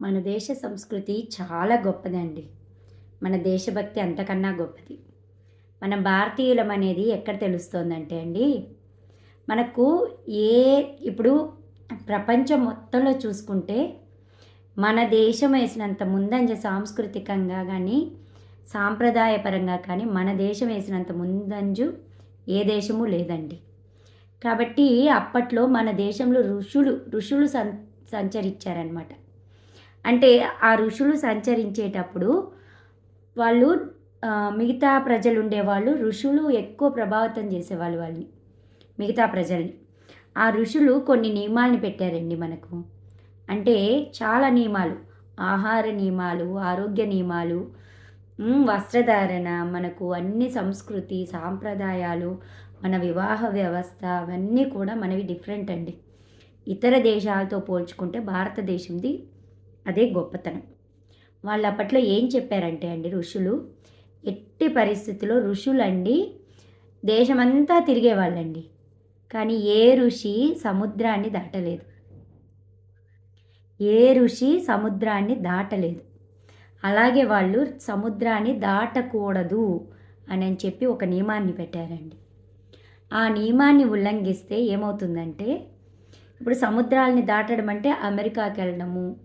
మన దేశ సంస్కృతి చాలా గొప్పదండి. మన దేశభక్తి అంతకన్నా గొప్పది. మన భారతీయులం అనేది ఎక్కడ తెలుస్తోందంటే అండి మనకు ఏ ఇప్పుడు ప్రపంచం మొత్తంలో చూసుకుంటే మన దేశం వేసినంత ముందంజ సాంస్కృతికంగా కానీ సాంప్రదాయపరంగా కానీ మన దేశం వేసినంత ముందంజు ఏ దేశము లేదండి. కాబట్టి అప్పట్లో మన దేశంలో ఋషులు ఋషులు సం సంచరించారనమాట అంటే ఆ ఋషులు సంచరించేటప్పుడు వాళ్ళు మిగతా ప్రజలు ఉండేవాళ్ళు ఋషులు ఎక్కువ ప్రభావితం చేసేవాళ్ళు వాళ్ళని మిగతా ప్రజల్ని. ఆ ఋషులు కొన్ని నియమాల్ని పెట్టారండి మనకు. అంటే చాలా నియమాలు. ఆహార నియమాలు ఆరోగ్య నియమాలు వస్త్రధారణ మనకు అన్ని సంస్కృతి సాంప్రదాయాలు మన వివాహ వ్యవస్థ అవన్నీ కూడా మనవి డిఫరెంట్ అండి. ఇతర దేశాలతో పోల్చుకుంటే భారతదేశంది అదే గొప్పతనం. వాళ్ళు అప్పట్లో ఏం చెప్పారంటే అండి ఋషులు ఎట్టి పరిస్థితిలో ఋషులండి దేశమంతా తిరిగేవాళ్ళండి. కానీ ఏ ఋషి సముద్రాన్ని దాటలేదు. ఏ ఋషి సముద్రాన్ని దాటలేదు. అలాగే వాళ్ళు సముద్రాన్ని దాటకూడదు అని అని చెప్పి ఒక నియమాన్ని పెట్టారండి. ఆ నియమాన్ని ఉల్లంఘిస్తే ఏమవుతుందంటే ఇప్పుడు సముద్రాలని దాటడం అంటే అమెరికాకి వెళ్ళడము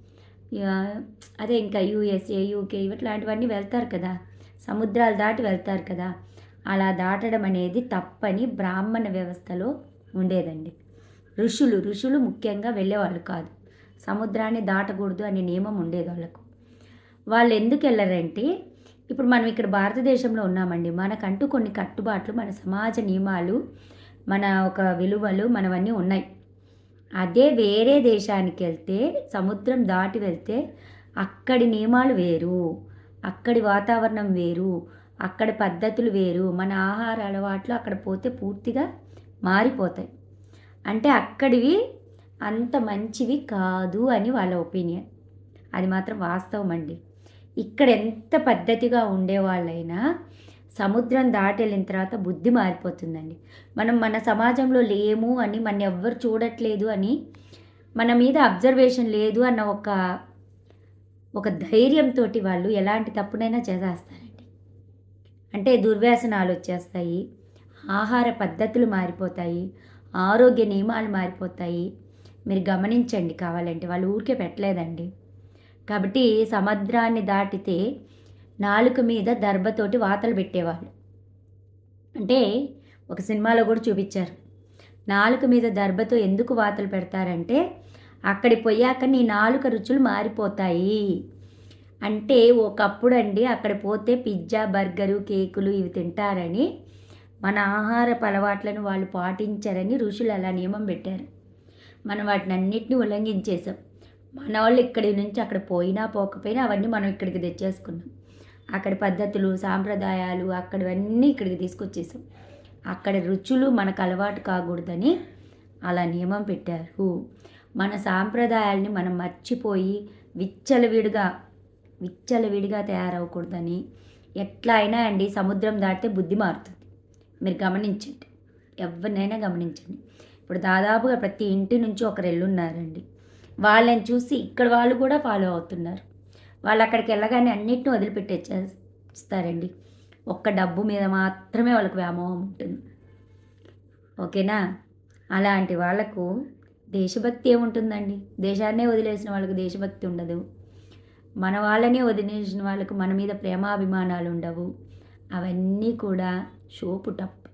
అదే ఇంకా యూఎస్ఏ యూకే ఇట్లాంటివన్నీ వెళ్తారు కదా. సముద్రాలు దాటి వెళ్తారు కదా. అలా దాటడం అనేది తప్పని బ్రాహ్మణ వ్యవస్థలో ఉండేదండి. ఋషులు ఋషులు ముఖ్యంగా వెళ్ళేవాళ్ళు కాదు. సముద్రాన్ని దాటకూడదు అనే నియమం ఉండేది వాళ్ళకు వాళ్ళు ఎందుకు వెళ్ళారంటే ఇప్పుడు మనం ఇక్కడ భారతదేశంలో ఉన్నామండి. మనకంటూ కొన్ని కట్టుబాట్లు మన సమాజ నియమాలు మన ఒక విలువలు మనవన్నీ ఉన్నాయి. అదే వేరే దేశానికి వెళ్తే సముద్రం దాటి వెళ్తే అక్కడి నియమాలు వేరు అక్కడి వాతావరణం వేరు అక్కడ పద్ధతులు వేరు మన ఆహార అలవాట్లు అక్కడ పోతే పూర్తిగా మారిపోతాయి. అంటే అక్కడివి అంత మంచివి కాదు అని వాళ్ళ ఒపీనియన్. అది మాత్రం వాస్తవం అండి ఇక్కడ ఎంత పద్ధతిగా ఉండేవాళ్ళైనా సముద్రం దాటెళ్ళిన తర్వాత బుద్ధి మారిపోతుందండి. మనం మన సమాజంలో లేము అని మన ఎవ్వరు చూడట్లేదు అని మన మీద అబ్జర్వేషన్ లేదు అన్న ఒక ఒక ధైర్యంతో వాళ్ళు ఎలాంటి తప్పునైనా చేసేస్తారండి. అంటే దుర్వ్యాసనాలు వచ్చేస్తాయి ఆహార పద్ధతులు మారిపోతాయి ఆరోగ్య నియమాలు మారిపోతాయి. మీరు గమనించండి కావాలంటే వాళ్ళు ఊరికే పెట్టలేదండి. కాబట్టి సముద్రాన్ని దాటితే నాలుక మీద దర్భతోటి వాతలు పెట్టేవాళ్ళు. అంటే ఒక సినిమాలో కూడా చూపించారు. నాలుక మీద దర్భతో ఎందుకు వాతలు పెడతారంటే అక్కడి పోయాక నీ నాలుక రుచులు మారిపోతాయి. అంటే ఒకప్పుడు అండి అక్కడ పోతే పిజ్జా బర్గరు కేకులు ఇవి తింటారని మన ఆహారపు అలవాట్లను వాళ్ళు పాటించారని ఋషులు అలా నియమం పెట్టారు. మనం వాటిని అన్నిటిని ఉల్లంఘించేసాం మన వాళ్ళు ఇక్కడి నుంచి అక్కడ పోయినా పోకపోయినా అవన్నీ మనం ఇక్కడికి తెచ్చేసుకున్నాం. అక్కడి పద్ధతులు సాంప్రదాయాలు అక్కడివన్నీ ఇక్కడికి తీసుకొచ్చేసాం. అక్కడ రుచులు మనకు అలవాటు కాకూడదని అలా నియమం పెట్టారు. మన సాంప్రదాయాల్ని మనం మర్చిపోయి విచ్చలవిడిగా విచ్చలవిడిగా తయారవకూడదని ఎట్లా అయినా అండి సముద్రం దాటితే బుద్ధి మారుతుంది. మీరు గమనించండి. ఎవరినైనా గమనించండి. ఇప్పుడు దాదాపుగా ప్రతి ఇంటి నుంచి ఒకరు ఉన్నారండి వాళ్ళని చూసి ఇక్కడ వాళ్ళు కూడా ఫాలో అవుతున్నారు. వాళ్ళు అక్కడికి వెళ్ళగానే అన్నిటిని వదిలిపెట్టేస్తారండి ఒక్క డబ్బు మీద మాత్రమే వాళ్ళకి వ్యామోహం ఉంటుంది. ఓకేనా? అలాంటి వాళ్ళకు దేశభక్తి ఏముంటుందండి? దేశాన్నే వదిలేసిన వాళ్ళకి దేశభక్తి ఉండదు. మన వాళ్ళనే వదిలేసిన వాళ్ళకు మన మీద ప్రేమాభిమానాలు ఉండవు. అవన్నీ కూడా షోపు టప్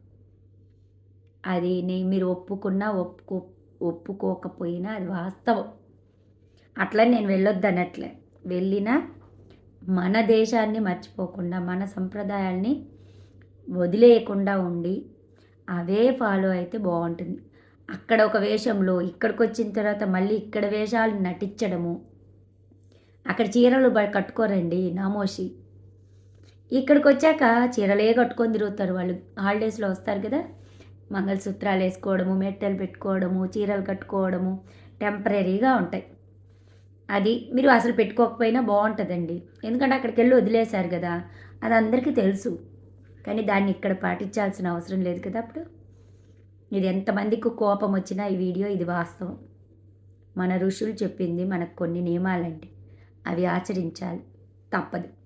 అది నేను మీరు ఒప్పుకున్నా ఒప్పుకో ఒప్పుకోకపోయినా అది వాస్తవం. అట్లా నేను వెళ్ళొద్దనట్లే. వెళ్ళినా మన దేశాన్ని మర్చిపోకుండా మన సంప్రదాయాల్ని వదిలేయకుండా ఉండి అవే ఫాలో అయితే బాగుంటుంది. అక్కడ ఒక వేషంలో ఇక్కడికి వచ్చిన తర్వాత మళ్ళీ ఇక్కడ వేషాలు నటించడము. అక్కడ చీరలు కట్టుకోరండి నామోషి. ఇక్కడికి వచ్చాక చీరలే కట్టుకొని తిరుగుతారు వాళ్ళు. హాలిడేస్లో వస్తారు కదా? మంగళసూత్రాలు వేసుకోవడము మెట్టలు పెట్టుకోవడము చీరలు కట్టుకోవడము టెంపరీగా ఉంటాయి. అది మీరు అసలు పెట్టుకోకపోయినా బాగుంటుందండి. ఎందుకంటే అక్కడికి వెళ్ళి వదిలేశారు కదా. అది అందరికీ తెలుసు. కానీ దాన్ని ఇక్కడ పాటించాల్సిన అవసరం లేదు కదా అప్పుడు? ఇది ఎంతమందికి కోపం వచ్చినా ఈ వీడియో ఇది వాస్తవం. మన ఋషులు చెప్పింది మనకు కొన్ని నియమాలండి. అవి ఆచరించాలి. తప్పదు.